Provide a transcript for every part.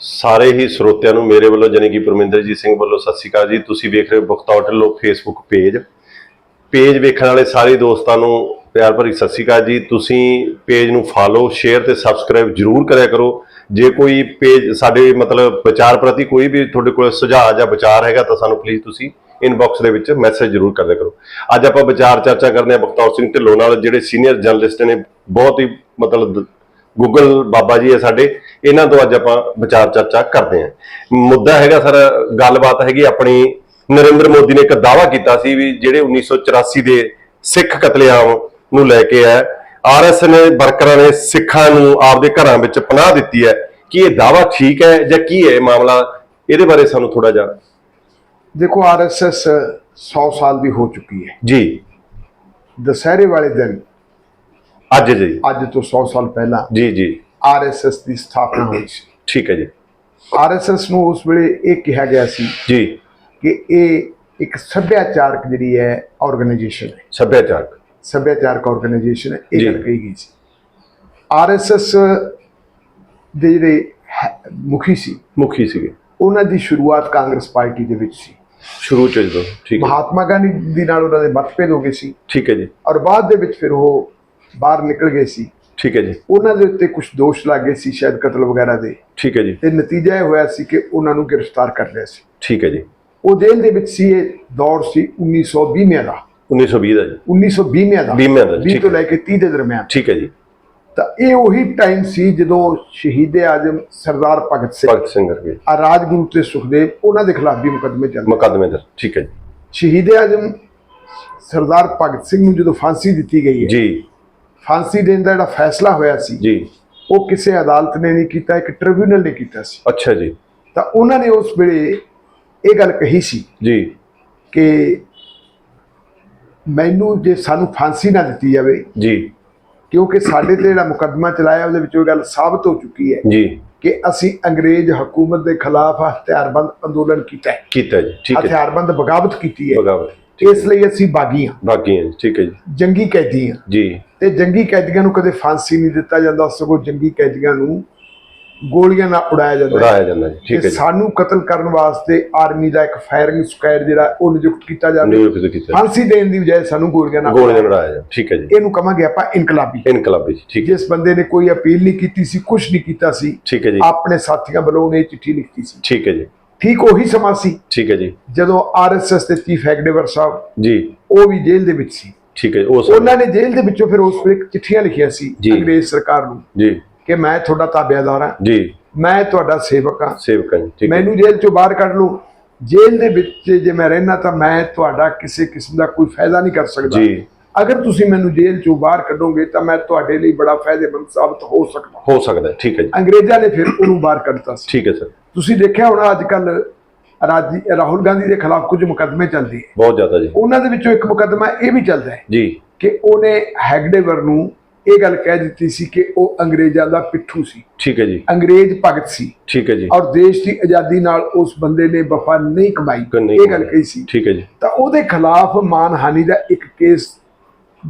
ਸਾਰੇ ਹੀ ਸਰੋਤਿਆਂ ਨੂੰ ਮੇਰੇ ਵੱਲੋਂ, ਜਾਣੀ ਕਿ ਪਰਮਿੰਦਰਜੀਤ ਸਿੰਘ ਵੱਲੋਂ ਸਤਿ ਸ਼੍ਰੀ ਅਕਾਲ ਜੀ। ਤੁਸੀਂ ਵੇਖ ਰਹੇ ਹੋ Bakhtaur Dhillon Facebook page page ਵੇਖਣ ਵਾਲੇ ਸਾਰੇ ਦੋਸਤਾਂ ਨੂੰ ਪਿਆਰ ਭਰੀ ਸਤਿ ਸ਼੍ਰੀ ਅਕਾਲ ਜੀ। ਤੁਸੀਂ ਪੇਜ ਨੂੰ ਫਾਲੋ ਸ਼ੇਅਰ ਤੇ ਸਬਸਕ੍ਰਾਈਬ ਜਰੂਰ ਕਰਿਆ ਕਰੋ। ਜੇ ਕੋਈ ਪੇਜ ਸਾਡੇ ਮਤਲਬ ਵਿਚਾਰ ਪ੍ਰਤੀ ਕੋਈ ਵੀ ਤੁਹਾਡੇ ਕੋਲ ਸੁਝਾਅ ਜਾਂ ਵਿਚਾਰ ਹੈਗਾ ਤਾਂ ਸਾਨੂੰ ਪਲੀਜ਼ ਤੁਸੀਂ ਇਨਬਾਕਸ ਦੇ ਵਿੱਚ ਮੈਸੇਜ ਜਰੂਰ ਕਰਦਿਆ ਕਰੋ। ਅੱਜ ਆਪਾਂ ਵਿਚਾਰ ਚਰਚਾ ਕਰਦੇ ਹਾਂ ਬਖਤੌਰ ਸਿੰਘ ਢਿੱਲੋਂ ਨਾਲ, ਜਿਹੜੇ ਸੀਨੀਅਰ ਜਰਨਲਿਸਟ ਨੇ, ਬਹੁਤ ਹੀ ਮਤਲਬ ਗੂਗਲ ਬਾਬਾ ਜੀ ਹੈ ਸਾਡੇ ਇਹਨਾਂ ਤੋਂ ਅੱਜ ਆਪਾਂ ਵਿਚਾਰ ਚਰਚਾ ਕਰਦੇ ਹਾਂ। ਮੁੱਦਾ ਹੈਗਾ ਸਰ ਗੱਲਬਾਤ ਹੈਗੀ ਆਪਣੀ ਨਰਿੰਦਰ ਮੋਦੀ ਨੇ ਇੱਕ ਦਾਅਵਾ ਕੀਤਾ ਸੀ ਵੀ ਜਿਹੜੇ 1984 ਦੇ ਸਿੱਖ ਕਤਲੇਆਮ ਨੂੰ ਲੈ ਕੇ ਹੈ ਆਰਐਸ ਨੇ ਵਰਕਰਾਂ ਨੇ ਸਿੱਖਾਂ ਨੂੰ ਆਪਦੇ ਘਰਾਂ ਵਿੱਚ ਪਨਾਹ ਦਿੱਤੀ ਹੈ। ਕੀ ਇਹ ਦਾਅਵਾ ਠੀਕ ਹੈ ਜਾਂ ਕੀ ਹੈ ਇਹ ਮਾਮਲਾ? ਇਹਦੇ ਬਾਰੇ ਸਾਨੂੰ ਥੋੜਾ ਜਿਹਾ ਦੇਖੋ ਆਰਐਸਐਸ 100 ਸਾਲ ਦੀ ਹੋ ਚੁੱਕੀ ਹੈ। ਜੀ। ਦਸਹਿਰੇ ਵਾਲੇ ਦਿਨ ਅੱਜ ਜੀ। ਅੱਜ ਤੋਂ 100 ਸਾਲ ਪਹਿਲਾਂ ਜੀ ਜੀ। ਆਰਐਸਐਸ ਦੀ ਸਥਾਪਨਾ ਹੋਈ ਸੀ। ਠੀਕ ਹੈ ਜੀ। ਆਰਐਸਐਸ ਨੂੰ ਉਸ ਵੇਲੇ ਇਹ ਕਿਹਾ ਗਿਆ ਸੀ ਜੀ। ਕਿ ਇਹ ਇੱਕ ਸੱਭਿਆਚਾਰਕ ਜਿਹੜੀ ਹੈ ਆਰਗੇਨਾਈਜੇਸ਼ਨ ਹੈ। ਸੱਭਿਆਚਾਰਕ। ਸੱਭਿਆਚਾਰਕ ਆਰਗੇਨਾਈਜੇਸ਼ਨ ਹੈ ਇਹ। ਗੱਲ ਕਹੀ ਗਈ ਸੀ। ਆਰਐਸਐਸ ਦੇ ਜਿਹੜੇ ਮੁਖੀ ਸੀ ਮੁਖੀ ਸੀਗੇ। ਉਹਨਾਂ ਦੀ ਸ਼ੁਰੂਆਤ ਕਾਂਗਰਸ ਪਾਰਟੀ ਦੇ ਵਿੱਚ ਸੀ। ਸ਼ੁਰੂ ਚ ਜਦੋਂ ਠੀਕ ਹੈ। ਮਹਾਤਮਾ ਗਾਂਧੀ ਦੀ ਨਾਲ ਉਹਨਾਂ ਦੇ ਮਤਭੇਦ ਹੋ ਗਏ ਸੀ। ਠੀਕ ਹੈ ਜੀ। ਔਰ ਬਾਅਦ ਦੇ ਵਿੱਚ ਫਿਰ ਉਹ ਬਾਹਰ ਨਿਕਲ ਗਏ ਸੀ। ਠੀਕ ਹੈ ਜੀ। ਉਹਨਾਂ ਦੇ ਉੱਤੇ ਕੁਝ ਦੋਸ਼ ਲੱਗੇ ਸੀ ਸ਼ਾਇਦ ਕਤਲ ਵਗੈਰਾ ਦੇ। ਠੀਕ ਹੈ ਜੀ। ਤੇ ਨਤੀਜਾ ਇਹ ਹੋਇਆ ਸੀ ਕਿ ਉਹਨਾਂ ਨੂੰ ਗ੍ਰਿਫਤਾਰ ਕਰ ਲਿਆ ਸੀ। ਠੀਕ ਹੈ ਜੀ। ਉਹ ਜੇਲ੍ਹ ਦੇ ਵਿੱਚ ਸੀ ਇਹ ਦੌਰ ਸੀ 1920 ਦਾ। 1920 ਦਾ ਜੀ। 1920 ਦਾ। ਵੀਹਵੀਂ ਦਾ, 20 ਠੀਕ ਤੋਂ। ਲੈ ਕੇ 30 ਦੇ ਦਰਮਿਆਨ। ਠੀਕ ਹੈ ਜੀ। ਤਾਂ ਇਹ ਉਹੀ ਟਾਈਮ ਸੀ ਜਦੋਂ ਸ਼ਹੀਦ ਆਜ਼ਮ ਸਰਦਾਰ ਭਗਤ ਸਿੰਘ ਭਗਤ ਸਿੰਘ ਵਰਗੇ। ਆ ਰਾਜਗੁਰੂ ਤੇ ਸੁਖਦੇਵ ਉਹਨਾਂ ਦੇ ਖਿਲਾਫ ਵੀ ਮੁਕੱਦਮੇ ਚੱਲਦੇ ਮੁਕੱਦਮੇ ਦਾ ਠੀਕ ਹੈ ਜੀ। ਸ਼ਹੀਦ ਆਜ਼ਮ ਸਰਦਾਰ ਭਗਤ ਸਿੰਘ ਨੂੰ ਜਦੋਂ ਫਾਂਸੀ ਦਿੱਤੀ ਗਈ ਹੈ ਜੀ। ਫਾਂਸੀ ਦੇਣ ਦਾ ਜਿਹੜਾ ਫੈਸਲਾ ਹੋਇਆ ਸੀ ਜੀ। ਉਹ ਕਿਸੇ ਅਦਾਲਤ ਨੇ ਨਹੀਂ ਕੀਤਾ ਇੱਕ ਟ੍ਰਿਬਿਊਨਲ ਨੇ ਕੀਤਾ ਸੀ। ਅੱਛਾ ਜੀ। ਤਾਂ ਉਹਨਾਂ ਨੇ ਉਸ ਵੇਲੇ ਇਹ ਗੱਲ ਕਹੀ ਸੀ ਜੀ। ਕਿ ਮੈਨੂੰ ਜੇ ਸਾਨੂੰ ਫਾਂਸੀ ਨਾ ਦਿੱਤੀ ਜਾਵੇ ਜੀ। ਕਿਉਂਕਿ ਸਾਡੇ ਤੇ ਜਿਹੜਾ ਮੁਕੱਦਮਾ ਚਲਾਇਆ ਉਹਦੇ ਵਿੱਚ ਉਹ ਗੱਲ ਸਾਬਤ ਹੋ ਚੁੱਕੀ ਹੈ ਜੀ। ਕਿ ਅਸੀਂ ਅੰਗਰੇਜ਼ ਹਕੂਮਤ ਦੇ ਖਿਲਾਫ ਹਥਿਆਰਬੰਦ ਅੰਦੋਲਨ ਕੀਤਾ ਹੈ। ਕੀਤਾ ਜੀ ਠੀਕ ਹੈ। ਹਥਿਆਰਬੰਦ ਬਗਾਵਤ ਕੀਤੀ ਹੈ। ਬਗਾਵਤ। ਇਸ ਲਈ ਅਸੀਂ ਬਾਗੀ ਹਾਂ। ਬਾਕੀ ਹੈ ਠੀਕ ਹੈ ਜੀ। ਜੰਗੀ ਕੈਦੀ ਹਾਂ। ਜੀ। ਤੇ ਜੰਗੀ ਕੈਦੀਆਂ ਨੂੰ ਕਦੇ ਫਾਂਸੀ ਨਹੀਂ ਦਿੱਤਾ ਜਾਂਦਾ ਸਗੋਂ ਜੰਗੀ ਕੈਦੀਆਂ ਨੂੰ ਗੋਲੀਆਂ ਨਾਲ ਉਡਾਇਆ ਜਾਂਦਾ ਹੈ। ਉਡਾਇਆ ਜਾਂਦਾ ਜੀ ਠੀਕ ਤੇ ਹੈ ਜੀ। ਸਾਨੂੰ ਕਤਲ ਕਰਨ ਵਾਸਤੇ ਆਰਮੀ ਦਾ ਇੱਕ ਫਾਇਰਿੰਗ ਸਕੁਐਡ ਜਿਹੜਾ ਉਹ ਨਿਯੁਕਤ ਕੀਤਾ ਜਾਵੇ। ਨਿਯੁਕਤ ਕੀਤਾ ਫਾਂਸੀ ਦੇਣ ਦੀ ਬਜਾਏ ਸਾਨੂੰ ਗੋਲੀਆਂ ਨਾਲ ਗੋਲੇ ਨਾਲ ਉਡਾਇਆ ਜਾਂਦਾ ਠੀਕ ਹੈ ਜੀ। ਇਹਨੂੰ ਕਵਾਂਗੇ ਆਪਾਂ ਇਨਕਲਾਬੀ। ਇਨਕਲਾਬੀ ਜੀ ਠੀਕ ਹੈ। ਜਿਸ ਬੰਦੇ ਨੇ ਕੋਈ ਅਪੀਲ ਨਹੀਂ ਕੀਤੀ ਸੀ ਕੁਝ ਨਹੀਂ ਕੀਤਾ ਸੀ ਠੀਕ ਹੈ ਜੀ। ਆਪਣੇ ਸਾਥੀਆਂ ਵੱਲੋਂ ਉਹਨੇ ਇਹ ਚਿੱਠੀ ਲਿਖੀ ਸੀ। ਠੀਕ ਹੈ ਜੀ। ਠੀਕ ਉਹੀ ਸਮਾਂ ਸੀ। ਠੀਕ ਹੈ ਜੀ। ਜਦੋਂ ਆਰਐਸਐਸ ਦੇ ਚੀਫ ਹੈਗਡੇਵਰ ਸਾਹਿਬ ਜੀ। ਉਹ ਵੀ ਜੇਲ੍ਹ ਦੇ ਵਿੱਚ ਸੀ। ਠੀਕ ਹੈ ਉਸ ਉਹਨਾਂ ਨੇ ਜੇਲ੍ਹ ਦੇ ਵਿੱਚੋਂ ਫਿਰ ਉਸ ਵੇਲੇ ਚਿੱਠੀਆਂ ਲਿਖੀਆਂ ਸੀ। ਅੰਗਰੇਜ਼ ਸਰਕਾਰ ਨੂੰ ਜੀ। ਕਿ ਮੈਂ ਤੁਹਾਡਾ ਤਾਬੇਦਾਰ ਹਾਂ। ਜੀ। ਮੈਂ ਤੁਹਾਡਾ ਸੇਵਕ ਹਾਂ। ਸੇਵਕਾਂ ਜੀ ਠੀਕ ਹੈ। ਮੈਨੂੰ ਜੇਲ੍ਹ ਚੋਂ ਬਾਹਰ ਕੱਢ ਲਓ। ਜੇਲ੍ਹ ਦੇ ਵਿੱਚ ਜੇ ਮੈਂ ਰਹਿਣਾ ਤਾਂ ਮੈਂ ਤੁਹਾਡਾ ਕਿਸੇ ਕਿਸਮ ਦਾ ਕੋਈ ਫਾਇਦਾ ਨਹੀਂ ਕਰ ਸਕਦਾ। ਜੀ। ਅਗਰ ਤੁਸੀਂ ਮੈਨੂੰ ਜੇਲ੍ਹ ਚੋਂ ਬਾਹਰ ਕੱਢੋਗੇ ਤਾਂ ਮੈਂ ਤੁਹਾਡੇ ਲਈ ਬੜਾ ਫਾਇਦੇਮੰਦ ਸਾਬਤ ਹੋ ਸਕਦਾ। ਹੋ ਸਕਦਾ ਠੀਕ ਹੈ ਜੀ। ਅੰਗਰੇਜ਼ਾਂ ਨੇ ਫਿਰ ਉਹਨੂੰ ਬਾਹਰ ਕੱਢਤਾ ਸੀ। ਠੀਕ ਹੈ ਸਰ। ਤੁਸੀਂ ਦੇਖਿਆ ਹੋਣਾ ਅੱਜ ਕੱਲ ਰਾਜੀ ਰਾਹੁਲ ਗਾਂਧੀ ਦੇ ਖਿਲਾਫ ਕੁਝ ਮੁਕੱਦਮੇ ਚੱਲਦੇ ਹੈ ਬਹੁਤ ਜ਼ਿਆਦਾ ਜੀ। ਉਹਨਾਂ ਦੇ ਵਿੱਚੋਂ ਇੱਕ ਮੁਕੱਦਮਾ ਇਹ ਵੀ ਚੱਲਦਾ ਹੈ ਜੀ। ਕਿ ਉਹਨੇ ਹੈਗਡੇਵਰ ਨੂੰ ਇਹ ਗੱਲ ਕਹਿ ਦਿੱਤੀ ਸੀ ਕਿ ਉਹ ਅੰਗਰੇਜ਼ਾਂ ਦਾ ਪਿੱਠੂ ਸੀ। ਠੀਕ ਹੈ ਜੀ। ਅੰਗਰੇਜ਼ ਭਗਤ ਸੀ। ਠੀਕ ਹੈ ਜੀ। ਔਰ ਦੇਸ਼ ਦੀ ਆਜ਼ਾਦੀ ਨਾਲ ਉਸ ਬੰਦੇ ਨੇ ਵਫਾ ਨਹੀਂ ਕਮਾਈ। ਇਹ ਗੱਲ ਕਹੀ ਸੀ। ਠੀਕ ਹੈ ਜੀ। ਤਾਂ ਉਹਦੇ ਖਿਲਾਫ ਮਾਨਹਾਨੀ ਦਾ ਇੱਕ ਕੇਸ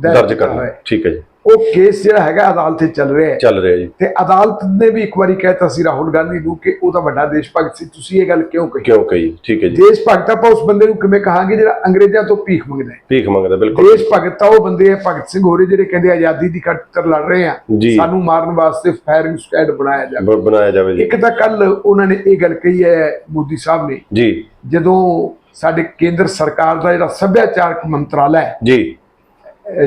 ਦਰਜ ਕਰਨਾ ਹੈ। ਠੀਕ ਹੈ ਜੀ। ਉਹ ਕੇਸ ਜਿਹੜਾ ਹੈਗਾ ਅਦਾਲਤ 'ਚ ਚੱਲ ਰਿਹਾ ਹੈ। ਚੱਲ ਰਿਹਾ ਜੀ। ਤੇ ਅਦਾਲਤ ਨੇ ਵੀ ਇੱਕ ਵਾਰੀ ਕਹਿਤਾ ਸੀ ਰਾਹੁਲ ਗਾਂਧੀ ਨੂੰ ਕਿ ਉਹ ਤਾਂ ਵੱਡਾ ਦੇਸ਼ ਭਗਤ ਸੀ। ਤੁਸੀਂ ਇਹ ਗੱਲ ਕਿਉਂ ਕਹੀ? ਕਿਉਂ ਕਹੀ? ਠੀਕ ਹੈ ਜੀ। ਦੇਸ਼ ਭਗਤ ਆਪਾਂ ਉਸ ਬੰਦੇ ਨੂੰ ਕਿਵੇਂ ਕਹਾਂਗੇ ਜਿਹੜਾ ਅੰਗਰੇਜ਼ਾਂ ਤੋਂ ਭੀਖ ਮੰਗਦਾ ਹੈ? ਭੀਖ ਮੰਗਦਾ ਬਿਲਕੁਲ। ਦੇਸ਼ ਭਗਤ ਤਾਂ ਉਹ ਬੰਦੇ ਆ ਭਗਤ ਸਿੰਘ ਹੋਰੇ ਜਿਹੜੇ ਕਹਿੰਦੇ ਆਜ਼ਾਦੀ ਦੀ ਖਾਤਰ ਲੜ ਰਹੇ ਆ। ਸਾਨੂੰ ਮਾਰਨ ਵਾਸਤੇ ਫਾਇਰਿੰਗ ਸਕੁਐਡ ਬਣਾਇਆ ਜਾਵੇ। ਬਣਾਇਆ ਜਾਵੇ ਜੀ। ਇੱਕ ਤਾਂ ਕੱਲ ਉਹਨਾਂ ਨੇ ਇਹ ਗੱਲ ਕਹੀ ਹੈ ਮੋਦੀ ਸਾਹਿਬ ਨੇ। ਜੀ। ਜਦੋਂ ਸਾਡੇ ਕੇਂਦਰ ਸਰਕਾਰ ਦਾ ਜਿਹੜਾ ਸੱਭਿਆਚਾਰਕ ਮੰਤਰਾਲਾ ਹੈ ਜੀ।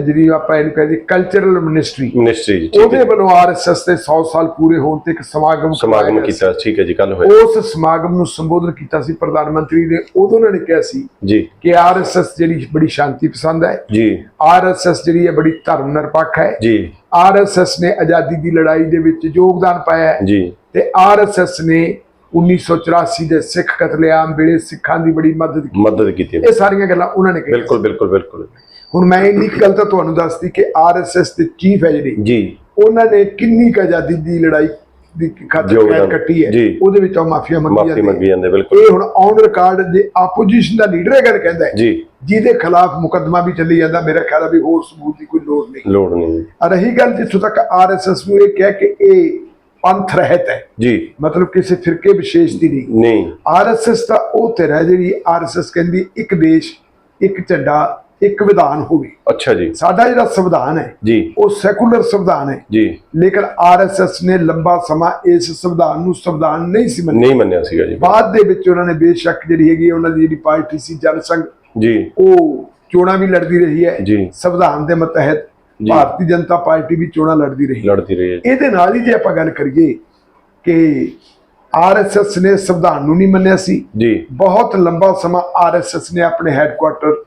ਜਿਹੜੀ ਆਪਾਂ ਇਹਨੂੰ ਕਹਿੰਦੇ ਕਲਚਰਲ ਮਿਨਿਸਟਰੀ ਮਿਨਿਸਟਰੀ ਜੀ। ਉਹਦੇ ਵੱਲੋਂ ਆਰਐਸਐਸ ਦੇ 100 ਸਾਲ ਪੂਰੇ ਹੋਣ ਤੇ ਇੱਕ ਸਮਾਗਮ ਸਮਾਗਮ ਕੀਤਾ ਠੀਕ ਹੈ ਜੀ ਕੱਲ ਹੋਇਆ। ਉਸ ਸਮਾਗਮ ਨੂੰ ਸੰਬੋਧਨ ਕੀਤਾ ਸੀ ਪ੍ਰਧਾਨ ਮੰਤਰੀ ਨੇ ਉਦੋਂ ਉਹਨਾਂ ਨੇ ਕਿਹਾ ਸੀ ਜੀ। ਕਿ ਆਰਐਸਐਸ ਜਿਹੜੀ ਬੜੀ ਸ਼ਾਂਤੀ ਪਸੰਦ ਹੈ। ਜੀ। ਆਰਐਸਐਸ ਜਿਹੜੀ ਹੈ ਬੜੀ ਧਰਮ ਨਿਰਪੱਖ ਹੈ। ਜੀ। ਆਰਐਸਐਸ ਨੇ ਆਜ਼ਾਦੀ ਦੀ ਲੜਾਈ ਦੇ ਵਿੱਚ ਯੋਗਦਾਨ ਪਾਇਆ ਹੈ। ਜੀ। ਤੇ ਆਰਐਸਐਸ ਨੇ 1984 ਦੇ ਸਿੱਖ ਕਤਲੇਆਮ ਵੇਲੇ ਸਿੱਖਾਂ ਦੀ ਬੜੀ ਮਦਦ ਕੀਤੀ। ਮਦਦ ਕੀਤੀ। ਇਹ ਸਾਰੀਆਂ ਗੱਲਾਂ ਉਹਨਾਂ ਨੇ ਕਹੀਆਂ ਬਿਲਕੁਲ ਬਿਲਕੁਲ ਬਿਲਕੁਲ। ਹੁਣ ਮੈਂ ਇੰਨੀ ਗੱਲ ਤਾਂ ਤੁਹਾਨੂੰ ਦੱਸਦੀ ਕਿ ਆਰਐਸਐਸ ਦੇ ਚੀਫ ਹੈ ਜਿਹੜੀ। ਜੀ। ਉਹਨਾਂ ਨੇ ਕਿੰਨੀ ਕੁ ਆਜ਼ਾਦੀ ਦੀ ਲੜਾਈ ਦੀ ਖਾਤਰ ਕੱਟੀ ਹੈ। ਉਹਦੇ ਵਿੱਚ ਉਹ ਮਾਫੀਆ ਮੰਗੀ ਮਾਫੀ ਜਾਂਦੀ ਮੰਗੀ ਹੈ ਜਾਂਦੇ ਬਿਲਕੁਲ। ਇਹ ਹੁਣ ਔਨ ਰਿਕਾਰਡ ਜੇ ਆਪੋਜੀਸ਼ਨ ਦਾ ਲੀਡਰ ਇਹ ਗੱਲ ਕਹਿੰਦਾ ਜੀ। ਜਿਹਦੇ ਖਿਲਾਫ ਮੁਕੱਦਮਾ ਵੀ ਚੱਲੀ ਜਾਂਦਾ ਮੇਰਾ ਖਿਆਲ ਹੈ ਵੀ ਹੋਰ ਸਬੂਤ ਦੀ ਕੋਈ ਲੋੜ ਨਹੀਂ। ਲੋੜ ਨਹੀਂ। ਆ ਰਹੀ ਗੱਲ ਜਿੱਥੋਂ ਤੱਕ ਆਰਐਸਐਸ ਨੂੰ ਇਹ ਕਹਿ ਕਿ ਇਹ ਪੰਥ ਰਹਿਤ ਹੈ। ਜੀ। ਮਤਲਬ ਕਿਸੇ ਫਿਰਕੇ ਵਿਸ਼ੇਸ਼ ਦੀ ਨਹੀਂ। ਨਹੀਂ। ਆਰਐਸਐਸ ਦਾ ਉਹ ਧਿਰ ਹੈ ਜਿਹੜੀ ਆਰਐਸਐਸ ਕਹਿੰਦੀ ਇੱਕ ਦੇਸ਼ ਇੱਕ ਝੰਡਾ ਇੱਕ ਵਿਧਾਨ ਹੋਵੇ। ਅੱਛਾ ਜੀ। ਸਾਡਾ ਜਿਹੜਾ ਸੰਵਿਧਾਨ ਹੈ ਜੀ। ਉਹ ਸੈਕੂਲਰ ਸੰਵਿਧਾਨ ਹੈ। ਜੀ। ਲੇਕਿਨ ਆਰਐਸਐਸ ਨੇ ਲੰਬਾ ਸਮਾਂ ਇਸ ਸੰਵਿਧਾਨ ਨੂੰ ਸੰਵਿਧਾਨ ਨਹੀਂ ਸੀ ਮੰਨਿਆ। ਨਹੀਂ ਮੰਨਿਆ ਸੀਗਾ ਜੀ। ਬਾਅਦ ਦੇ ਵਿੱਚ ਉਹਨਾਂ ਨੇ ਬੇਸ਼ੱਕ ਜਿਹੜੀ ਹੈਗੀ ਉਹਨਾਂ ਦੀ ਜਿਹੜੀ ਪਾਰਟੀ ਸੀ ਜਨਸੰਘ ਜੀ। ਉਹ ਚੋਣਾਂ ਵੀ ਲੜਦੀ ਰਹੀ ਹੈ। ਜੀ। ਸੰਵਿਧਾਨ ਦੇ ਮਤਹਿਤ। ਭਾਰਤੀ ਜਨਤਾ ਪਾਰਟੀ ਵੀ ਚੋਣਾਂ ਲੜਦੀ ਰਹੀ। ਲੜਦੀ ਰਹੀ ਹੈ। ਇਹਦੇ ਨਾਲ ਹੀ ਜੇ ਆਪਾਂ ਗੱਲ ਕਰੀਏ ਕਿ ਆਰਐਸਐਸ ਨੇ ਸੰਵਿਧਾਨ ਨੂੰ ਨਹੀਂ ਮੰਨਿਆ ਸੀ। ਜੀ। ਬਹੁਤ ਲੰਬਾ ਸਮਾਂ ਆਰਐਸਐਸ ਨੇ ਆਪਣੇ ਹੈੱਡਕੁਆਟਰ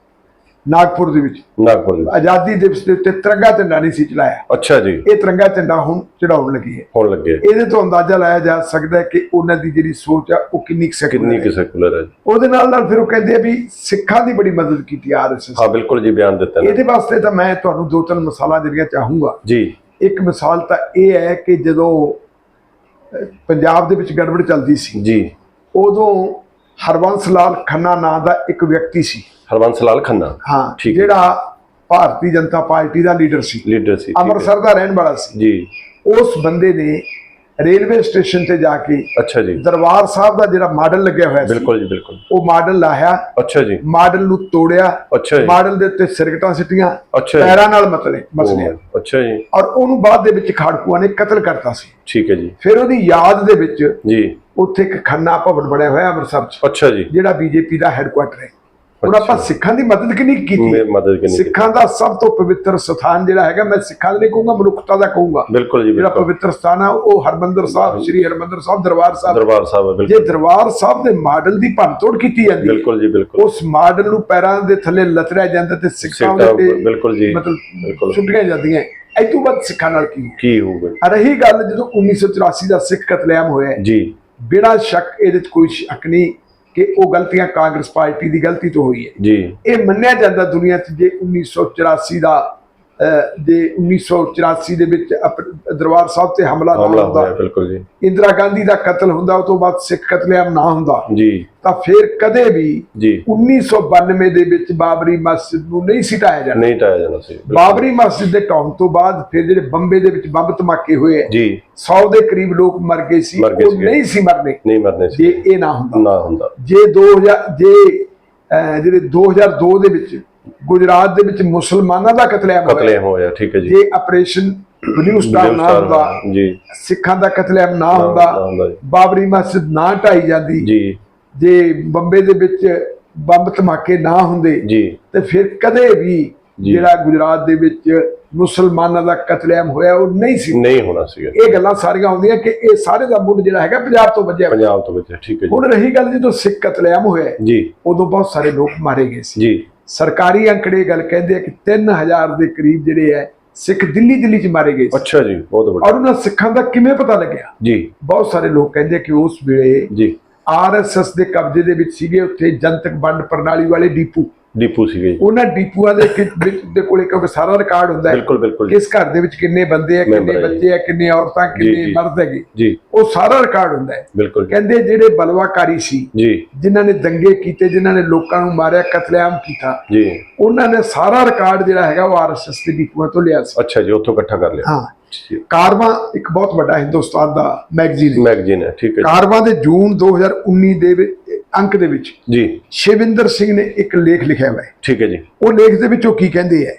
ਨਾਗਪੁਰ ਦੇ ਵਿੱਚ। ਨਾਗਪੁਰ ਦੇ ਆਜ਼ਾਦੀ ਦਿਵਸ ਦੇ ਉੱਤੇ ਤਿਰੰਗਾ ਝੰਡਾ ਨਹੀਂ ਸੀ ਚਲਾਇਆ। ਅੱਛਾ ਜੀ। ਇਹ ਤਿਰੰਗਾ ਝੰਡਾ ਹੁਣ ਚੜਾਉਣ ਲੱਗੀ ਹੈ। ਹੋਣ ਲੱਗੇ। ਇਹਦੇ ਤੋਂ ਅੰਦਾਜ਼ਾ ਲਾਇਆ ਜਾ ਸਕਦਾ ਹੈ ਕਿ ਉਹਨਾਂ ਦੀ ਜਿਹੜੀ ਸੋਚ ਆ ਉਹ ਕਿੰਨੀ ਕੁ secular ਕਿੰਨੀ ਹੈ। ਕਿ ਸੈਕੂਲਰ ਹੈ ਜੀ। ਉਹਦੇ ਨਾਲ ਨਾਲ ਫਿਰ ਉਹ ਕਹਿੰਦੇ ਆ ਵੀ ਸਿੱਖਾਂ ਦੀ ਬੜੀ ਮਦਦ ਕੀਤੀ ਆਰਐਸਐਸ ਹਾਂ ਬਿਲਕੁਲ ਜੀ ਬਿਆਨ ਦਿੱਤਾ ਨੇ। ਇਹਦੇ ਵਾਸਤੇ ਤਾਂ ਮੈਂ ਤੁਹਾਨੂੰ ਦੋ ਤਿੰਨ ਮਿਸਾਲਾਂ ਜਿਹੜੀਆਂ ਚਾਹੂੰਗਾ। ਜੀ। ਇੱਕ ਮਿਸਾਲ ਤਾਂ ਇਹ ਹੈ ਕਿ ਜਦੋਂ ਅਹ, ਪੰਜਾਬ ਦੇ ਵਿੱਚ ਗੜਬੜ ਚੱਲਦੀ ਸੀ। ਜੀ। ਉਦੋਂ ਹਰਬੰਸ ਲਾਲ ਖੰਨਾ ਨਾਂ ਦਾ ਇੱਕ ਵਿਅਕਤੀ ਸੀ। ਹਰਵੰਸ ਲਾਲ ਖੰਨਾ। ਹਾਂ ਠੀਕ। ਜਿਹੜਾ ਭਾਰਤੀ ਜਨਤਾ ਪਾਰਟੀ ਦਾ ਲੀਡਰ ਸੀ। ਲੀਡਰ ਸੀ। ਅੰਮ੍ਰਿਤਸਰ ਦਾ ਰਹਿਣ ਵਾਲਾ ਸੀ। ਜੀ। ਉਸ ਬੰਦੇ ਨੇ ਰੇਲਵੇ ਸਟੇਸ਼ਨ ਤੇ ਜਾ ਕੇ ਅੱਛਾ ਜੀ। ਦਰਬਾਰ ਸਾਹਿਬ ਦਾ ਜਿਹੜਾ ਮਾਡਲ ਲੱਗਿਆ ਹੋਇਆ ਸੀ ਬਿਲਕੁਲ ਜੀ ਬਿਲਕੁਲ। ਉਹ ਮਾਡਲ ਲਾਇਆ। ਅੱਛਾ ਜੀ। ਮਾਡਲ ਨੂੰ ਤੋੜਿਆ। ਅੱਛਾ ਜੀ। ਮਾਡਲ ਦੇ ਉੱਤੇ ਸਿਰਕਟਾਂ ਸਿੱਟੀਆਂ ਪੈਰਾਂ ਨਾਲ ਮਤਲੇ ਮਸਲੇ। ਅੱਛਾ ਜੀ। ਔਰ ਉਹਨੂੰ ਬਾਅਦ ਦੇ ਵਿੱਚ ਖਾੜਕੂਆਂ ਨੇ ਕਤਲ ਕਰਤਾ ਸੀ। ਠੀਕ ਹੈ ਜੀ। ਫਿਰ ਉਹਦੀ ਯਾਦ ਦੇ ਵਿੱਚ ਜੀ। ਉੱਥੇ ਇੱਕ ਖੰਨਾ ਭਵਨ ਬਣਿਆ ਹੋਇਆ ਅੰਮ੍ਰਿਤਸਰ 'ਚ ਅੱਛਾ ਜੀ। ਜਿਹੜਾ ਬੀਜੇਪੀ ਦਾ ਹੈੱਡਕੁਆਟਰ ਹੈ। ਹੁਣ ਆਪਾਂ ਸਿੱਖਾਂ ਦੀ ਮਦਦ ਕਿੰਨੀ ਕੀਤੀ? ਸਿੱਖਾਂ ਦਾ ਸਭ ਤੋਂ ਪਵਿੱਤਰ ਸਥਾਨ ਜਿਹੜਾ ਹੈਗਾ ਮੈਂ ਸਿੱਖਾਂ ਦਾ ਨਹੀਂ ਕਹੂੰਗਾ ਮਨੁੱਖਤਾ ਦਾ ਕਹੂੰਗਾ। ਬਿਲਕੁਲ ਜੀ ਜਿਹੜਾ ਬਿਲਕੁਲ। ਪਵਿੱਤਰ ਸਥਾਨ ਆ ਉਹ ਹਰਮੰਦਰ ਸਾਹਿਬ ਸ੍ਰੀ ਹਰਮੰਦਰ ਸਾਹਿਬ ਦਰਬਾਰ ਸਾਹਿਬ। ਦਰਬਾਰ ਸਾਹਿਬ ਹੈ, ਜੇ ਬਿਲਕੁਲ ਦਰਬਾਰ ਸਾਹਿਬ ਦੇ ਮਾਡਲ ਦੀ ਭੰਨਤੋੜ ਕੀਤੀ ਜਾਂਦੀ ਹੈ ਬਿਲਕੁਲ ਜੀ ਬਿਲਕੁਲ। ਉਸ ਮਾਡਲ ਨੂੰ ਪੈਰਾਂ ਦੇ ਥੱਲੇ ਲਤਰਿਆ ਜਾਂਦਾ ਤੇ ਸਿੱਖਾਂ ਦੇ ਬਿਲਕੁਲ ਜੀ ਮਤਲਬ ਬਿਲਕੁਲ। ਸੁੱਟੀਆਂ ਜਾਂਦੀਆਂ। ਇਹ ਤੋਂ ਬਾਅਦ ਸਿੱਖਾਂ ਨਾਲ ਕੀ? ਕੀ ਹੋਊਗਾ? ਰਹੀ ਗੱਲ ਜਦੋਂ 1984 ਦਾ ਸਿੱਖ ਕਤਲੇਆਮ ਹੋਇਆ ਜੀ। ਬਿਨਾਂ ਸ਼ੱਕ ਇਹਦੇ 'ਚ ਕੋਈ ਸ਼ੱਕ ਨਹੀਂ ਕਿ ਉਹ ਗਲਤੀਆਂ ਕਾਂਗਰਸ ਪਾਰਟੀ ਦੀ ਗਲਤੀ ਤੋਂ ਹੋਈ ਹੈ। ਜੀ। ਇਹ ਮੰਨਿਆ ਜਾਂਦਾ ਦੁਨੀਆ 'ਚ ਜੇ 1984 ਦਾ ਜੇ 1984 ਦੇ ਵਿੱਚ ਦਰਬਾਰ ਸਾਹਿਬ ਤੇ ਹਮਲਾ ਨਾ ਹੁੰਦਾ। ਬਿਲਕੁਲ ਜੀ। ਇੰਦਰਾ ਗਾਂਧੀ ਦਾ ਕਤਲ ਹੁੰਦਾ ਉਸ ਤੋਂ ਬਾਅਦ ਸਿੱਖ ਕਤਲੇਆਮ ਨਾ ਹੁੰਦਾ। ਜੀ। ਤਾਂ ਫਿਰ ਕਦੇ ਵੀ ਜੀ। 1992 ਦੇ ਵਿੱਚ ਬਾਬਰੀ ਮਸਜਿਦ ਨੂੰ ਨਹੀਂ ਸਿਟਾਇਆ ਜਾਣਾ। ਨਹੀਂ ਟਾਇਆ ਜਾਣਾ ਸੀ। ਬਾਬਰੀ ਮਸਜਿਦ ਦੇ ਢਾਉਣ ਤੋਂ ਬਾਅਦ ਫਿਰ ਜਿਹੜੇ ਬੰਬੇ ਦੇ ਵਿੱਚ ਬੰਬ ਧਮਾਕੇ ਹੋਏ ਆ ਜੀ। 100 ਦੇ ਕਰੀਬ ਲੋਕ ਮਰ ਗਏ ਸੀ ਉਹ। ਨਹੀਂ ਸੀ ਮਰਨੇ। ਨਹੀਂ ਮਰਨੇ ਸੀ। ਜੇ ਇਹ ਨਾ ਹੁੰਦਾ। ਨਾ ਹੁੰਦਾ। ਜੇ 2000 ਜੇ ਜਿਹੜੇ 2002 ਦੇ ਵਿੱਚ ਗੁਜਰਾਤ ਦੇ ਵਿੱਚ ਮੁਸਲਮਾਨਾਂ ਦਾ ਕਤਲੇਆਮ ਹੋਇਆ। ਕਤਲੇਆਮ ਹੋਇਆ ਠੀਕ ਹੈ ਜੀ। ਜੇ ਆਪਰੇਸ਼ਨ ਬਲੂ ਸਟਾਰ ਨਾ ਹੁੰਦਾ ਜੀ। ਸਿੱਖਾਂ ਦਾ ਕਤਲੇਆਮ ਨਾ ਹੁੰਦਾ। ਬਾਬਰੀ ਮਸਜਿਦ ਨਾ ਢਾਈ ਜਾਂਦੀ। ਜੀ। ਜੇ ਬੰਬੇ ਦੇ ਵਿੱਚ ਬੰਬ ਧਮਾਕੇ ਨਾ ਹੁੰਦੇ ਜੀ। ਤੇ ਫਿਰ ਕਦੇ ਵੀ। ਜਿਹੜਾ ਗੁਜਰਾਤ ਦੇ ਵਿੱਚ ਮੁਸਲਮਾਨਾਂ ਦਾ ਕਤਲੇਆਮ ਹੋਇਆ ਉਹ ਨਹੀਂ ਸੀ। ਨਹੀਂ ਹੋਣਾ ਸੀਗਾ। ਇਹ ਗੱਲਾਂ ਸਾਰੀਆਂ ਆਉਂਦੀਆਂ ਕਿ ਇਹ ਸਾਰੇ ਦਾ ਮੁੱਢ ਜਿਹੜਾ ਹੈਗਾ ਪੰਜਾਬ ਤੋਂ ਵੱਜਿਆ। ਪੰਜਾਬ ਤੋਂ ਵਿੱਚ ਠੀਕ ਹੈ ਜੀ। ਹੁਣ ਰਹੀ ਗੱਲ ਜਦੋਂ ਸਿੱਖ ਕਤਲੇਆਮ ਹੋਇਆ ਜੀ। ਉਦੋਂ ਬਹੁਤ ਸਾਰੇ ਲੋਕ ਮਾਰੇ ਗਏ ਸੀ। ਜੀ। ਸਰਕਾਰੀ ਅੰਕੜੇ ਗੱਲ ਕਹਿੰਦੇ ਆ ਕਿ 3000 ਦੇ ਕਰੀਬ ਜਿਹੜੇ ਹੈ ਸਿੱਖ ਦਿੱਲੀ ਦਿੱਲੀ ਚ ਮਾਰੇ ਗਏ ਅੱਛਾ ਜੀ ਬਹੁਤ ਔਰ ਵੱਡਾ ਉਹਨਾਂ ਸਿੱਖਾਂ ਦਾ ਕਿਵੇਂ ਪਤਾ ਲੱਗਿਆ? ਜੀ। ਬਹੁਤ ਸਾਰੇ ਲੋਕ ਕਹਿੰਦੇ ਕਿ ਉਸ ਵੇਲੇ ਜੀ। ਆਰਐਸਐਸ ਦੇ ਕਬਜ਼ੇ ਦੇ ਵਿੱਚ ਸੀਗੇ ਉੱਥੇ ਜਨਤਕ ਵੰਡ ਪ੍ਰਣਾਲੀ ਵਾਲੇ ਡੀਪੂ। ਦੀਪੂ ਸੀਗੇ ਉਹਨਾਂ ਡੀਪੂਆਂ ਦੇ ਕਿ- ਵਿੱਚ ਦੇ ਕੋਲੇ ਕਿਉਂਕਿ ਸਾਰਾ ਰਿਕਾਰਡ ਹੁੰਦਾ ਹੈ। ਬਿਲਕੁਲ ਬਿਲਕੁਲ ਜੀ। ਕਿਸ ਘਰ ਦੇ ਵਿੱਚ ਕਿੰਨੇ ਬੰਦੇ ਆ ਕਿੰਨੇ ਮੈਂਬਰ ਹੈ ਜੀ। ਬੱਚੇ ਆ ਕਿੰਨੇ ਔਰਤਾਂ ਕਿੰਨੇ ਜੀ। ਮਰਦ ਹੈਗੇ। ਜੀ। ਉਹ ਸਾਰਾ ਰਿਕਾਰਡ ਹੁੰਦਾ ਹੈ। ਬਿਲਕੁਲ ਜੀ। ਕਹਿੰਦੇ ਜਿਹੜੇ ਬਲਵਾਕਾਰੀ ਸੀ ਜੀ। ਜਿਨ੍ਹਾਂ ਨੇ ਦੰਗੇ ਕੀਤੇ ਜਿਨ੍ਹਾਂ ਨੇ ਲੋਕਾਂ ਨੂੰ ਮਾਰਿਆ ਕਤਲੇਆਮ ਕੀਤਾ ਜੀ। ਉਹਨਾਂ ਨੇ ਸਾਰਾ ਰਿਕਾਰਡ ਜਿਹੜਾ ਹੈਗਾ ਉਹ ਆਰਐਸਐਸ ਦੇ ਡੀਪੂਆਂ ਤੋਂ ਲਿਆ ਸੀ। ਅੱਛਾ ਜੀ ਉੱਥੋਂ ਇਕੱਠਾ ਕਰ ਲਿਆ। ਹਾਂ। ਕਾਰਵਾ ਇੱਕ ਬਹੁਤ ਵੱਡਾ ਹਿੰਦੁਸਤਾਨ ਦਾ ਮੈਗਜ਼ੀਨ ਹੈ। ਮੈਗਜ਼ੀਨ ਹੈ ਠੀਕ ਹੈ ਕਾਰਵਾ ਦੇ ਜੂਨ 2019 ਦੇ ਵਿੱਚ- ਅੰਕ ਦੇ ਵਿੱਚ। ਜੀ। ਸ਼ਿਵਿੰਦਰ ਸਿੰਘ ਨੇ ਇੱਕ ਲੇਖ ਲਿਖਿਆ ਹੋਇਆ ਹੈ। ਠੀਕ ਹੈ ਜੀ। ਉਹ ਲੇਖ ਦੇ ਵਿੱਚ ਉਹ ਕੀ ਕਹਿੰਦੇ ਹੈ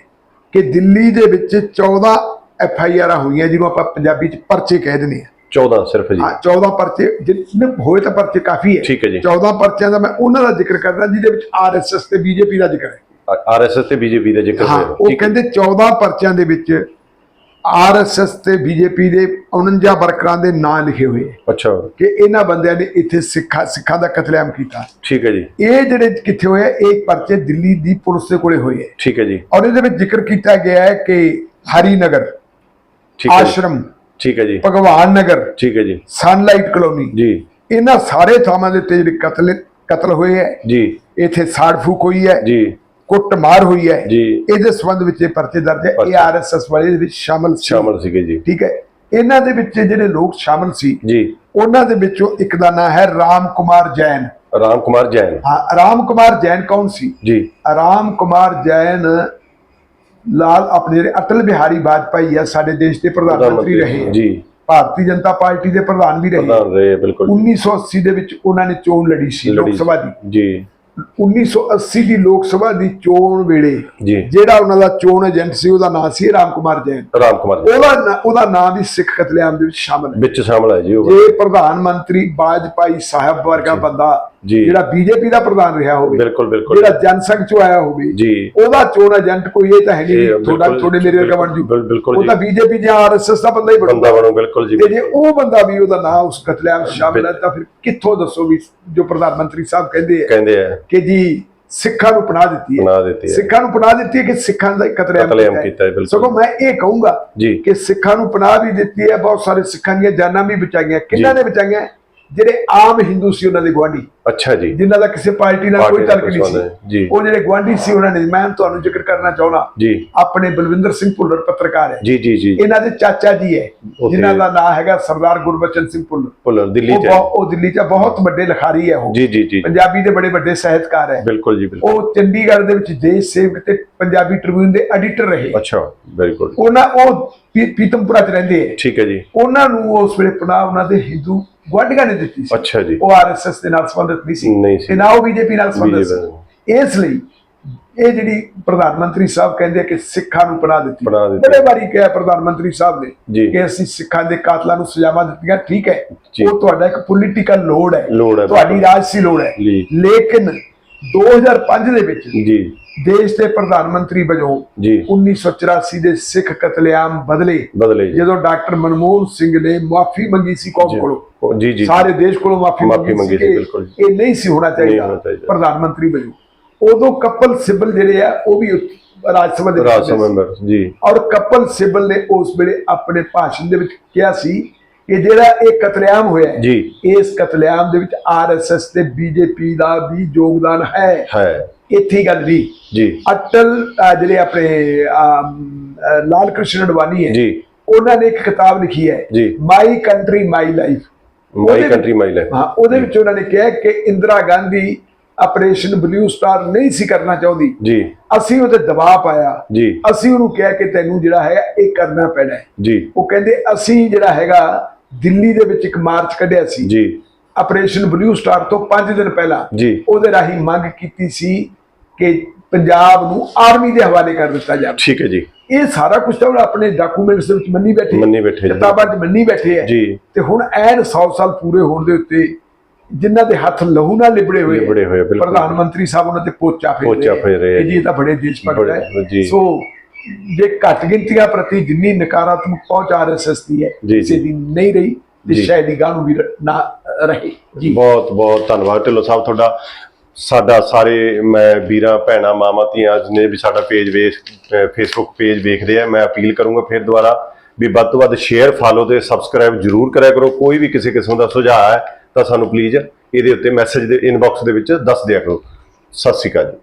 ਕਿ ਦਿੱਲੀ ਦੇ ਵਿੱਚ 14 ਐਫ ਆਈ ਆਰ ਹੋਈਆਂ ਜਿਹਨੂੰ ਆਪਾਂ ਪੰਜਾਬੀ ਚ ਪਰਚੇ ਕਹਿ ਦਿੰਦੇ ਆ 14 ਸਿਰਫ ਜੀ। ਹਾਂ 14 ਪਰਚੇ ਜਿੰਨੇ ਹੋਏ ਤਾਂ ਪਰਚੇ ਕਾਫੀ ਹੈ। ਠੀਕ ਹੈ ਜੀ। 14 ਪਰਚਿਆਂ ਦਾ ਮੈਂ ਉਹਨਾਂ ਦਾ ਜ਼ਿਕਰ ਕਰਦਾ ਜਿਹਦੇ ਵਿੱਚ ਆਰਐਸਐਸ ਤੇ ਬੀਜੇਪੀ ਦਾ ਜ਼ਿਕਰ ਹੈ। ਆਰਐਸਐਸ ਤੇ ਬੀਜੇਪੀ ਦਾ ਜ਼ਿਕਰ ਹਾਂ ਉਹ ਕਹਿੰਦੇ 14 ਪਰਚਿਆਂ ਦੇ ਵਿੱਚ ਆਰਐਸਐਸ ਤੇ ਬੀਜੇਪੀ ਦੇ 49 ਵਰਕਰਾਂ ਦੇ ਨਾਂ ਲਿਖੇ ਹੋਏ ਹੈ ਅੱਛਾ। ਕਿ ਇਹਨਾਂ ਬੰਦਿਆਂ ਨੇ ਇੱਥੇ ਸਿੱਖਾਂ ਸਿੱਖਾਂ ਦਾ ਕਤਲੇਆਮ ਕੀਤਾ। ਠੀਕ ਹੈ ਜੀ। ਇਹ ਜਿਹੜੇ ਕਿੱਥੇ ਹੋਏ ਆ, ਇਹ ਪਰਚੇ ਦਿੱਲੀ ਦੀ ਪੁਲਿਸ ਦੇ ਕੋਲੇ ਹੋਏ ਹੈ ਠੀਕ ਹੈ ਜੀ। ਔਰ ਇਹਦੇ ਵਿੱਚ ਜ਼ਿਕਰ ਕੀਤਾ ਗਿਆ ਹੈ ਕਿ ਹਰੀਨਗਰ ਠੀਕ ਹੈ ਜੀ, ਆਸ਼ਰਮ ਠੀਕ ਹੈ ਜੀ। ਭਗਵਾਨ ਨਗਰ ਠੀਕ ਹੈ ਜੀ। ਸਨਲਾਈਟ ਕਲੋਨੀ ਜੀ। ਇਹਨਾਂ ਸਾਰੇ ਥਾਵਾਂ ਦੇ ਉੱਤੇ ਜਿਹੜੇ ਕਤਲ ਕਤਲ ਹੋਏ ਹੈ ਜੀ। ਇੱਥੇ ਸਾੜ ਫੂਕ ਹੋਈ ਹੈ। ਜੀ। ਕੁੱਟਮਾਰ ਹੋਈ ਹੈ। ਜੀ। ਇਹਦੇ ਸੰਬੰਧ ਵਿੱਚ ਇਹ ਪਰਚੇ ਦਰਜ ਹੈ। ਇਹ ਪਰਚੇ। ਆਰਐਸਐਸ ਵਾਲੇ ਦੇ ਵਿੱਚ ਸ਼ਾਮਲ ਸੀ। ਸ਼ਾਮਲ ਸੀਗੇ ਜੀ। ਠੀਕ ਹੈ। ਇਹਨਾਂ ਦੇ ਵਿੱਚ ਜਿਹੜੇ ਲੋਕ ਸ਼ਾਮਲ ਸੀ ਜੀ। ਉਹਨਾਂ ਦੇ ਵਿੱਚੋਂ ਇੱਕ ਦਾ ਨਾਮ ਹੈ ਰਾਮ ਕੁਮਾਰ ਜੈਨ। ਰਾਮ ਕੁਮਾਰ ਜੈਨ। ਹਾਂ ਰਾਮ ਕੁਮਾਰ ਜੈਨ ਕੌਣ ਸੀ? ਜੀ। ਰਾਮ ਕੁਮਾਰ ਜੈਨ ਲਾਲ ਆਪਣੇ ਜਿਹੜੇ ਅਟਲ ਬਿਹਾਰੀ ਵਾਜਪਾਈ ਆ ਸਾਡੇ ਦੇਸ਼ ਦੇ ਪ੍ਰਧਾਨ ਮੰਤਰੀ ਰਹੇ। ਜੀ। ਭਾਰਤੀ ਜਨਤਾ ਪਾਰਟੀ ਦੇ ਪ੍ਰਧਾਨ ਵੀ ਰਹੇ ਪ੍ਰਧਾਨ ਰਹੇ ਬਿਲਕੁਲ। 1980 ਦੇ ਵਿੱਚ ਉਹਨਾਂ ਨੇ ਚੋਣ ਲੜੀ ਸੀ ਲੋਕ ਲੜੀ। ਸਭਾ ਦੀ। ਜੀ। 1980 ਦੀ ਲੋਕ ਸਭਾ ਦੀ ਚੋਣ ਵੇਲੇ ਜੀ। ਜਿਹੜਾ ਉਹਨਾਂ ਦਾ ਚੋਣ ਏਜੰਟ ਸੀ ਉਹਦਾ ਨਾਮ ਸੀ ਰਾਮ ਕੁਮਾਰ ਜੈਨ। ਰਾਮ ਕੁਮਾਰ ਜੀ ਉਹਦਾ ਨਾਂ- ਉਹਦਾ ਨਾਮ ਵੀ ਸਿੱਖ ਕਤਲੇਆਮ ਦੇ ਵਿੱਚ ਸ਼ਾਮਲ ਹੈ। ਵਿੱਚ ਸ਼ਾਮਲ ਹੈ ਜੀ ਉਹ। ਜੇ ਪ੍ਰਧਾਨ ਮੰਤਰੀ ਬਾਜਪਾਈ ਸਾਹਿਬ ਵਰਗਾ ਬੰਦਾ। ਜਿਹੜਾ ਬੀਜੇਪੀ ਦਾ ਪ੍ਰਧਾਨ ਰਿਹਾ ਹੋਵੇ ਬਿਲਕੁਲ ਬਿਲਕੁਲ। ਜਿਹੜਾ ਜਨਸੰਘ ਚੋਂ ਆਇਆ ਹੋਵੇ ਜੀ। ਉਹਦਾ ਚੋਣ ਏਜੰਟ ਕੋਈ ਇਹ ਤਾਂ ਹੈ ਨਹੀਂ ਤੁਹਾਡਾ ਤੁਹਾਡੇ ਮੇਰੇ ਵਰਗਾ ਬਣ ਜੂ। ਬਿਲ- ਬਿਲਕੁਲ ਉਹ। ਤਾਂ ਬੀਜੇਪੀ ਜਾਂ ਆਰਐਸਐਸ ਦਾ ਬੰਦਾ ਹੀ ਬਣੂਗਾ। ਬੰਦਾ ਬਣੋ ਬਿਲਕੁਲ ਜੀ। ਜੇ ਉਹ ਬੰਦਾ ਵੀ ਉਹਦਾ ਨਾਮ ਉਸ ਕਤਲੇਆਮ ਸ਼ਾਮਲ ਹੈ ਤਾਂ ਫਿਰ ਕਿੱਥੋਂ ਦੱਸੋ ਵੀ ਜੋ ਪ੍ਰਧਾਨ ਮੰਤਰੀ ਸਾਹਿਬ ਕਹਿੰਦੇ ਆ ਕਹਿੰਦੇ ਆ। ਕਿ ਜੀ ਸਿੱਖਾਂ ਨੂੰ ਪਨਾਹ ਦਿੱਤੀ ਹੈ। ਬਣਾ ਦਿੱਤੀ ਹੈ। ਸਿੱਖਾਂ ਨੂੰ ਪਨਾਹ ਦਿੱਤੀ ਹੈ ਕਿ ਸਿੱਖਾਂ ਦਾ ਕਤਲੇਆਮ ਕੀਤਾ ਹੈ, ਬਿਲਕੁਲ। ਸਗੋਂ ਮੈਂ ਇਹ ਕਹੂੰਗਾ ਜੀ। ਕਿ ਸਿੱਖਾਂ ਨੂੰ ਪਨਾਹ ਵੀ ਦਿੱਤੀ ਹੈ ਬਹੁਤ ਸਾਰੇ ਸਿੱਖਾਂ ਦੀਆਂ ਜਾਨਾਂ ਵੀ ਬਚਾਈਆਂ। ਕਿੰਨਾਂ। ਨੇ ਬਚਾਈਆਂ? ਜਿਹੜੇ ਆਮ ਹਿੰਦੂ ਸੀ ਉਹਨਾਂ ਦੇ ਗਵਾਂਢੀ ਅੱਛਾ ਜੀ। ਜਿਨ੍ਹਾਂ ਦਾ ਕਿਸੇ ਪਾਰਟੀ ਨਾਲ ਕੋਈ ਤਲਕ ਨਹੀਂ ਸੀ। ਉਹ ਜਿਹੜੇ ਗਵਾਂਢੀ ਸੀ ਉਹਨਾਂ ਨੇ ਮੈਂ ਤੁਹਾਨੂੰ ਜ਼ਿਕਰ ਕਰਨਾ ਚਾਹੁੰਦਾ ਜੀ। ਆਪਣੇ ਬਲਵਿੰਦਰ ਸਿੰਘ ਭੁੱਲਰ ਪੱਤਰਕਾਰ ਹੈ। ਜੀ ਜੀ ਜੀ। ਇਹਨਾਂ ਦੇ ਚਾਚਾ ਜੀ ਹੈ ਜਿਨ੍ਹਾਂ ਦਾ ਨਾਮ ਹੈਗਾ ਸਰਦਾਰ ਗੁਰਬਚਨ ਸਿੰਘ ਭੁੱਲਰ। ਭੁੱਲਰ ਦਿੱਲੀ ਚ ਉਹ ਦਿੱਲੀ 'ਚ ਬਹੁਤ ਵੱਡੇ ਲਿਖਾਰੀ ਹੈ ਉਹ। ਜੀ ਜੀ ਜੀ। ਪੰਜਾਬੀ ਦੇ ਬੜੇ ਵੱਡੇ ਸਾਹਿਤਕਾਰ ਹੈ। ਬਿਲਕੁਲ ਜੀ ਬਿਲਕੁਲ। ਉਹ ਚੰਡੀਗੜ੍ਹ ਦੇ ਵਿੱਚ ਦੇਸ਼ ਸੇਵਕ ਤੇ ਪੰਜਾਬੀ ਟ੍ਰਿਬਿਊਨ ਦੇ ਐਡੀਟਰ ਰਹੇ। ਅੱਛਾ ਵੈਰੀ ਗੁੱਡ ਉਹਨਾਂ ਉਹ ਪੀਤਮਪੁਰਾ 'ਚ ਰਹਿੰਦੇ ਠੀਕ ਹੈ ਜੀ। ਉਹਨਾਂ ਨੂੰ ਉਸ ਵੇਲੇ ਪਨਾਹ ਉਹਨਾਂ ਦੇ ਹਿੰਦੂ ਗੁਆਂਢੀਆਂ ਨੇ ਦਿੱਤੀ ਸੀ। ਅੱਛਾ ਜੀ। ਉਹ ਆਰਐਸਐਸ ਦੇ ਨਾਲ ਸੰਬੰਧਿਤ ਨਹੀਂ ਸੀ। ਨਹੀਂ ਸੀ। ਤੇ ਨਾ ਉਹ ਬੀਜੇਪੀ ਨਾਲ ਸੰਬੰਧਿਤ ਸੀ। ਇਸ ਲਈ ਇਹ ਜਿਹੜੀ ਪ੍ਰਧਾਨ ਮੰਤਰੀ ਸਾਹਿਬ ਕਹਿੰਦੇ ਆ ਕਿ ਸਿੱਖਾਂ ਨੂੰ ਪਨਾਹ ਦਿੱਤੀ। ਪਨਾਹ ਦਿੱਤੀ। ਬੜੇ ਵਾਰੀ ਕਿਹਾ ਪ੍ਰਧਾਨ ਮੰਤਰੀ ਸਾਹਿਬ ਜੀ। ਨੇ ਕਿ ਅਸੀਂ ਸਿੱਖਾਂ ਦੇ ਕਾਤਲਾਂ ਨੂੰ ਸਜ਼ਾਵਾਂ ਦਿੱਤੀਆਂ ਠੀਕ ਹੈ। ਜੀ। ਉਹ ਤੁਹਾਡਾ ਇੱਕ ਪੋਲੀਟੀਕਲ ਲੋੜ ਹੈ। ਲੋੜ ਹੈ, ਤੁਹਾਡੀ ਬਿਲਕੁਲ। ਰਾਜਸੀ ਲੋੜ ਹੈ। ਜੀ। ਲੇਕਿਨ 2005 ਦੇ ਵਿੱਚ ਜੀ। ਦੇਸ਼ ਦੇ ਪ੍ਰਧਾਨ ਮੰਤਰੀ ਵਜੋਂ ਜੀ। 1984 ਦੇ ਸਿੱਖ ਕਤਲੇਆਮ ਬਦਲੇ ਬਦਲੇ ਜੀ। ਜਦੋਂ ਡਾਕਟਰ ਮਨਮੋਹਨ ਸਿੰਘ ਨੇ ਮਾਫੀ ਮੰਗੀ ਸੀ ਕੌਮ ਕੋਲੋਂ ਜੀ ਜੀ ਸਾਰੇ ਦੇਸ਼ ਕੋਲੋਂ ਮਾਫੀ ਮਾਫ਼ੀ ਮੰਗੀ ਸੀ। ਇਹ ਨਹੀਂ ਸੀ ਹੋਣਾ ਚਾਹੀਦਾ ਹੋਣਾ ਚਾਹੀਦਾ। ਪ੍ਰਧਾਨ ਮੰਤਰੀ ਵਜੋਂ। ਉਦੋਂ ਕਪਲ ਸਿੱਬਲ ਜਿਹੜੇ ਆ ਉਹ ਵੀ ਰਾਜ ਸਭਾ ਦੇ ਰਾਜ ਸਭਾ। ਮੈਂਬਰ ਜੀ। ਔਰ ਕਪਲ ਸਿੱਬਲ ਨੇ ਉਸ ਵੇਲੇ ਆਪਣੇ ਭਾਸ਼ਣ ਦੇ ਵਿੱਚ ਕਿਹਾ ਸੀ ਕਿ ਜਿਹੜਾ ਇਹ ਕਤਲੇਆਮ ਹੋਇਆ ਹੈ, ਜੀ। ਇਸ ਕਤਲੇਆਮ ਦੇ ਵਿੱਚ ਆਰਐਸਐਸ ਤੇ ਬੀਜੇਪੀ ਦਾ ਵੀ ਯੋਗਦਾਨ ਹੈ। ਹੈ। ਇੱਥੇ ਹੀ ਗੱਲ ਨਹੀਂ ਜੀ। ਅਟਲ ਅਹ ਜਿਹੜੇ ਆਪਣੇ ਅਮ, ਅਹ, ਲਾਲ ਕ੍ਰਿਸ਼ਨ ਅਡਵਾਨੀ ਹੈ ਜੀ। ਉਹਨਾਂ ਨੇ ਇੱਕ ਕਿਤਾਬ ਲਿਖੀ ਹੈ ਜੀ। My country my life. My country my life. ਹਾਂ ਉਹਦੇ ਵਿੱਚ ਉਹਨਾਂ ਨੇ ਕਿਹਾ ਕਿ Indira Gandhi operation blue star ਨਹੀਂ ਸੀ ਕਰਨਾ ਚਾਹੁੰਦੀ। ਜੀ। ਅਸੀਂ ਉਹਤੇ ਦਬਾਅ ਪਾਇਆ। ਜੀ। ਅਸੀਂ ਉਹਨੂੰ ਕਿਹਾ ਕਿ ਤੈਨੂੰ ਜਿਹੜਾ ਹੈ ਇਹ ਕਰਨਾ ਪੈਣਾ ਹੈ। ਜੀ। ਉਹ ਕਹਿੰਦੇ ਅਸੀਂ ਜਿਹੜਾ ਹੈਗਾ ਦਿੱਲੀ ਦੇ ਵਿੱਚ ਇੱਕ ਮਾਰਚ ਕੱਢਿਆ ਸੀ। ਜੀ। ਆਪਰੇਸ਼ਨ ਬਲੂ ਸਟਾਰ ਤੋਂ 5 ਦਿਨ ਪਹਿਲਾਂ ਜੀ। ਉਹਦੇ ਰਾਹੀਂ ਮੰਗ ਕੀਤੀ ਸੀ ਕਿ ਪੰਜਾਬ ਨੂੰ ਆਰਮੀ ਦੇ ਹਵਾਲੇ ਕਰ ਦਿੱਤਾ ਜਾਵੇ ਠੀਕ ਹੈ ਜੀ ਇਹ ਸਾਰਾ ਕੁਝ ਤਾਂ ਆਪਣੇ ਡਾਕੂਮੈਂਟਸ ਦੇ ਵਿੱਚ ਮੰਨੀ ਬੈਠੇ ਮੰਨੀ ਬੈਠੇ। ਕਿਤਾਬਾਂ 'ਚ ਮੰਨੀ ਬੈਠੇ ਹੈ ਜੀ। ਤੇ ਹੁਣ ਐਨ 100 ਸਾਲ ਪੂਰੇ ਹੋਣ ਦੇ ਉੱਤੇ ਜਿਨ੍ਹਾਂ ਦੇ ਹੱਥ ਲਹੂ ਨਾਲ ਲਿਬੜੇ ਹੋਏ ਲਿਬੜੇ ਹੋਏ। ਪ੍ਰਧਾਨ ਮੰਤਰੀ ਸਾਹਿਬ ਉਹਨਾਂ ਤੇ ਪੋਚਾ ਫੇਰ ਪੋਚਾ ਫੇਰ ਰਹੇ ਜੀ ਇਹ ਤਾਂ ਬੜੇ ਦੇਸ਼ ਭਗਤ ਹੈ ਜੀ। ਸੋ ਜੇ ਘੱਟ ਗਿਣਤੀਆਂ ਪ੍ਰਤੀ ਜਿੰਨੀ ਨਕਾਰਾਤਮਕ ਪਹੁੰਚ ਆਰਐਸਐਸ ਦੀ ਹੈ ਜੀ। ਦੀ ਨਹੀਂ ਰਹੀ ਤੇ। ਸ਼ਾਇਦ ਹੀ ਗਾਂ ਨੂੰ ਵੀ ਨਾ ਰਹੇ ਜੀ ਬਹੁਤ ਬਹੁਤ ਧੰਨਵਾਦ ਢਿੱਲੋਂ ਸਾਹਿਬ ਤੁਹਾਡਾ ਸਾਡਾ ਸਾਰੇ ਮੈਂ ਵੀਰਾਂ, ਭੈਣਾਂ, ਮਾਵਾਂ, ਧੀਆਂ ਜਿੰਨੇ ਵੀ ਸਾਡਾ ਪੇਜ ਵੇਖ ਫੇਸਬੁੱਕ ਪੇਜ ਵੇਖਦੇ ਆ, ਮੈਂ ਅਪੀਲ ਕਰੂੰਗਾ ਫਿਰ ਦੁਬਾਰਾ ਵੀ ਵੱਧ ਤੋਂ ਵੱਧ ਸ਼ੇਅਰ ਫਾਲੋ ਤੇ ਸਬਸਕ੍ਰਾਈਬ ਜਰੂਰ ਕਰਿਆ ਕਰੋ। ਕੋਈ ਵੀ ਕਿਸੇ ਕਿਸਮ ਦਾ ਸੁਝਾਅ ਹੈ ਤਾਂ ਸਾਨੂੰ ਪਲੀਜ਼ ਇਹਦੇ ਉੱਤੇ ਮੈਸੇਜ ਦੇ ਇਨਬਾਕਸ ਦੇ ਵਿੱਚ ਦੱਸ ਦਿਆ ਕਰੋ। ਸਤਿ ਸ਼੍ਰੀ ਅਕਾਲ ਜੀ।